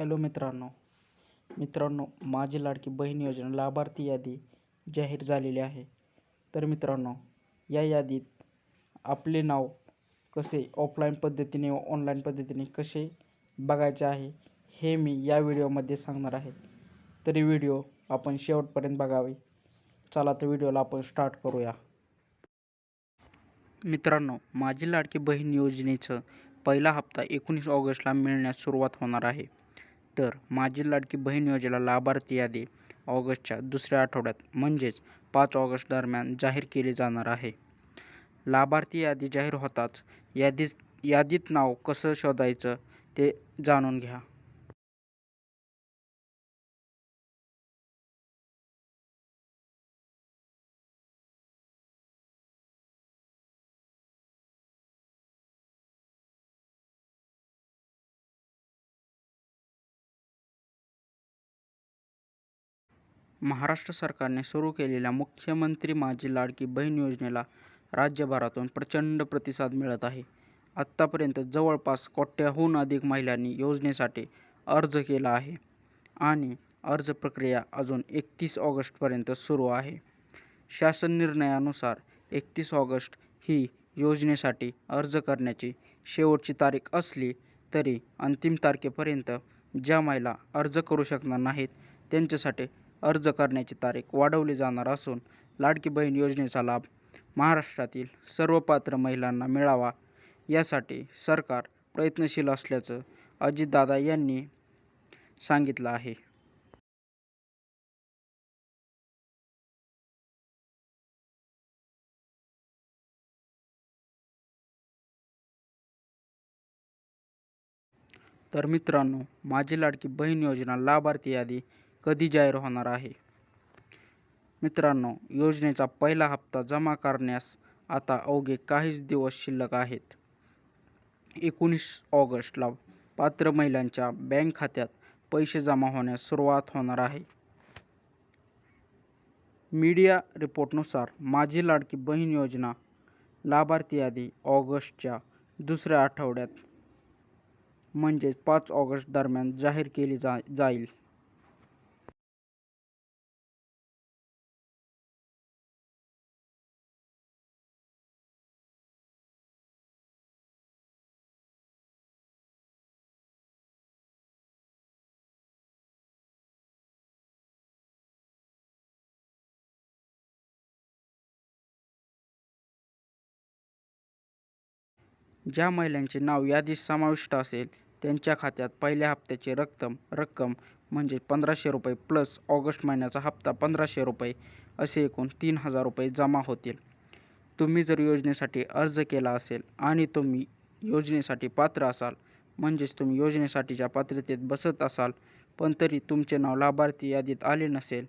Hello मित्रांनो मित्रांनो माझी लाडकी बहीण योजना लाभार्थी यादी जाहीर झालेली आहे. तर मित्रांनो या यादीत आपले नाव कसे ऑफलाईन पद्धतीने व ऑनलाईन पद्धतीने कसे बघायचे आहे हे मी या व्हिडिओमध्ये सांगणार आहे. तरी व्हिडिओ आपण शेवटपर्यंत बघावे. चला तर व्हिडिओला आपण स्टार्ट करूया. मित्रांनो माझी लाडकी बहीण योजनेचं पहिला हप्ता एकोणीस ऑगस्टला मिळण्यास सुरुवात होणार आहे. तर माझी लाडकी बहीण योजनेला लाभार्थी यादी ऑगस्टच्या दुसऱ्या आठवड्यात म्हणजेच पाच ऑगस्ट दरम्यान जाहीर केली जाणार आहे. लाभार्थी यादी जाहीर होताच यादीत यादीत नाव कसं शोधायचं ते जाणून घ्या. महाराष्ट्र सरकारने सुरू केलेल्या मुख्यमंत्री माझी लाडकी बहीण योजनेला राज्यभरातून प्रचंड प्रतिसाद मिळत आहे. आत्तापर्यंत जवळपास कोट्याहून अधिक महिलांनी योजनेसाठी अर्ज केला आहे आणि अर्ज प्रक्रिया अजून एकतीस ऑगस्टपर्यंत सुरू आहे. शासन निर्णयानुसार एकतीस ऑगस्ट ही योजनेसाठी अर्ज करण्याची शेवटची तारीख असली तरी अंतिम तारखेपर्यंत ज्या महिला अर्ज करू शकणार नाहीत त्यांच्यासाठी अर्ज करण्याची तारीख वाढवली जाणार असून लाडकी बहीण योजनेचा लाभ महाराष्ट्रातील सर्व पात्र महिलांना मिळावा. यासाठी सरकार प्रयत्नशील असल्याचं अजितदादा यांनी सांगितलं आहे. तर मित्रांनो माझी लाडकी बहीण योजना लाभार्थी यादी कधी जाहीर होणार आहे? मित्रांनो योजनेचा पहिला हप्ता जमा करण्यास आता अवघे काहीच दिवस शिल्लक आहेत. एकोणीस ऑगस्टला पात्र महिलांच्या बँक खात्यात पैसे जमा होण्यास सुरुवात होणार आहे. मीडिया रिपोर्टनुसार माझी लाडकी बहीण योजना लाभार्थी यादी ऑगस्टच्या दुसऱ्या आठवड्यात म्हणजेच पाच ऑगस्ट दरम्यान जाहीर केली जा जाईल. ज्या महिलांचे नाव यादीत समाविष्ट असेल त्यांच्या खात्यात पहिल्या हप्त्याची रक्कम रक्कम म्हणजे पंधराशे रुपये प्लस ऑगस्ट महिन्याचा हप्ता पंधराशे रुपये असे एकूण तीन हजार रुपये जमा होतील. तुम्ही जर योजनेसाठी अर्ज केला असेल आणि तुम्ही योजनेसाठी पात्र असाल म्हणजेच तुम्ही योजनेसाठीच्या पात्रतेत बसत असाल पण तरी तुमचे नाव लाभार्थी यादीत आले नसेल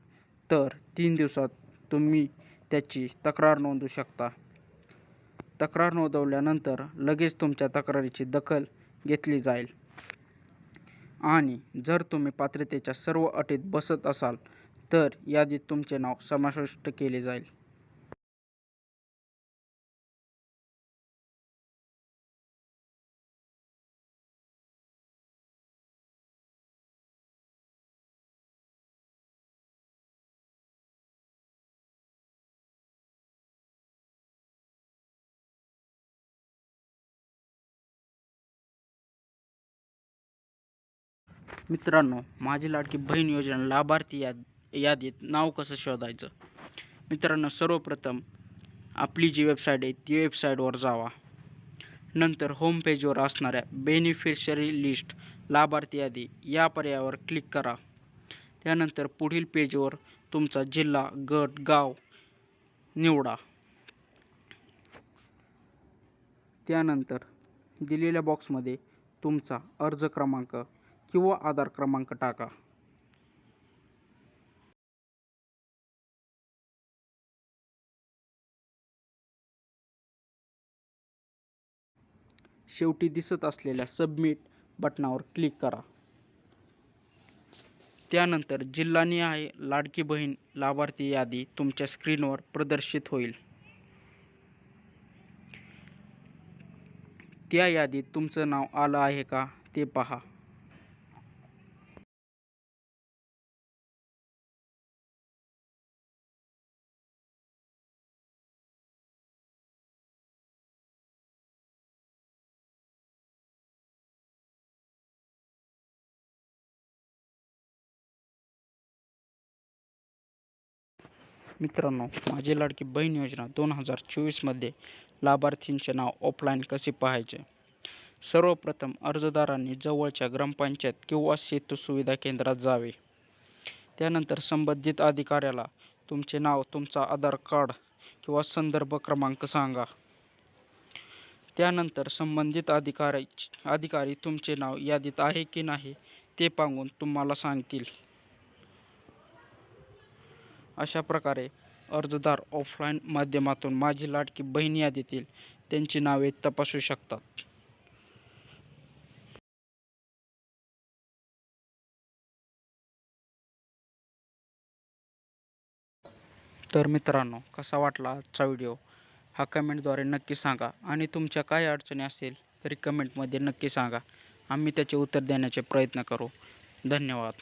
तर तीन दिवसात तुम्ही त्याची तक्रार नोंदवू शकता. तक्रार नोंदवल्यानंतर लगेच तुमच्या तक्रारीची दखल घेतली जाईल. आणि जर तुम्ही पात्रतेच्या सर्व अटीत बसत असाल तर यादीत तुमचे नाव समाविष्ट केले जाईल. मित्रांनो माझी लाडकी बहीण योजना लाभार्थी याद यादीत नाव कसं शोधायचं? मित्रांनो सर्वप्रथम आपली जी वेबसाईट आहे ती वेबसाईटवर जावा. नंतर होम पेजवर असणाऱ्या बेनिफिशरी लिस्ट लाभार्थी यादी या पर्यायावर क्लिक करा. त्यानंतर पुढील पेजवर तुमचा जिल्हा गट गाव निवडा. त्यानंतर दिलेल्या बॉक्समध्ये तुमचा अर्ज क्रमांक किंवा आधार क्रमांक टाका. शेवटी दिसत असलेल्या सबमिट बटनावर क्लिक करा. त्यानंतर जिल्हानिहाय लाडकी बहीण लाभार्थी यादी तुमच्या स्क्रीनवर प्रदर्शित होईल. त्या यादीत तुमचं नाव आलं आहे का ते पहा. मित्रांनो माझी लाडकी बहीण योजना दोन हजार चोवीसमध्ये लाभार्थींचे नाव ऑफलाईन कसे पाहायचे? सर्वप्रथम अर्जदारांनी जवळच्या ग्रामपंचायत किंवा सेतू सुविधा केंद्रात जावे. त्यानंतर संबंधित अधिकाऱ्याला तुमचे नाव तुमचा आधार कार्ड किंवा संदर्भ क्रमांक सांगा. त्यानंतर संबंधित अधिकारी अधिकारी तुमचे नाव यादीत आहे की नाही ते पाहून तुम्हाला सांगतील. अशा प्रकारे अर्जदार ऑफलाईन माध्यमातून माझी लाडकी बहीण यादीतील त्यांची नावे तपासू शकतात. तर मित्रांनो कसा वाटला आजचा व्हिडिओ? हा कमेंटद्वारे नक्की सांगा आणि तुमच्या काय अडचणी असेल तरी कमेंटमध्ये नक्की सांगा. आम्ही त्याचे उत्तर देण्याचे प्रयत्न करू. धन्यवाद.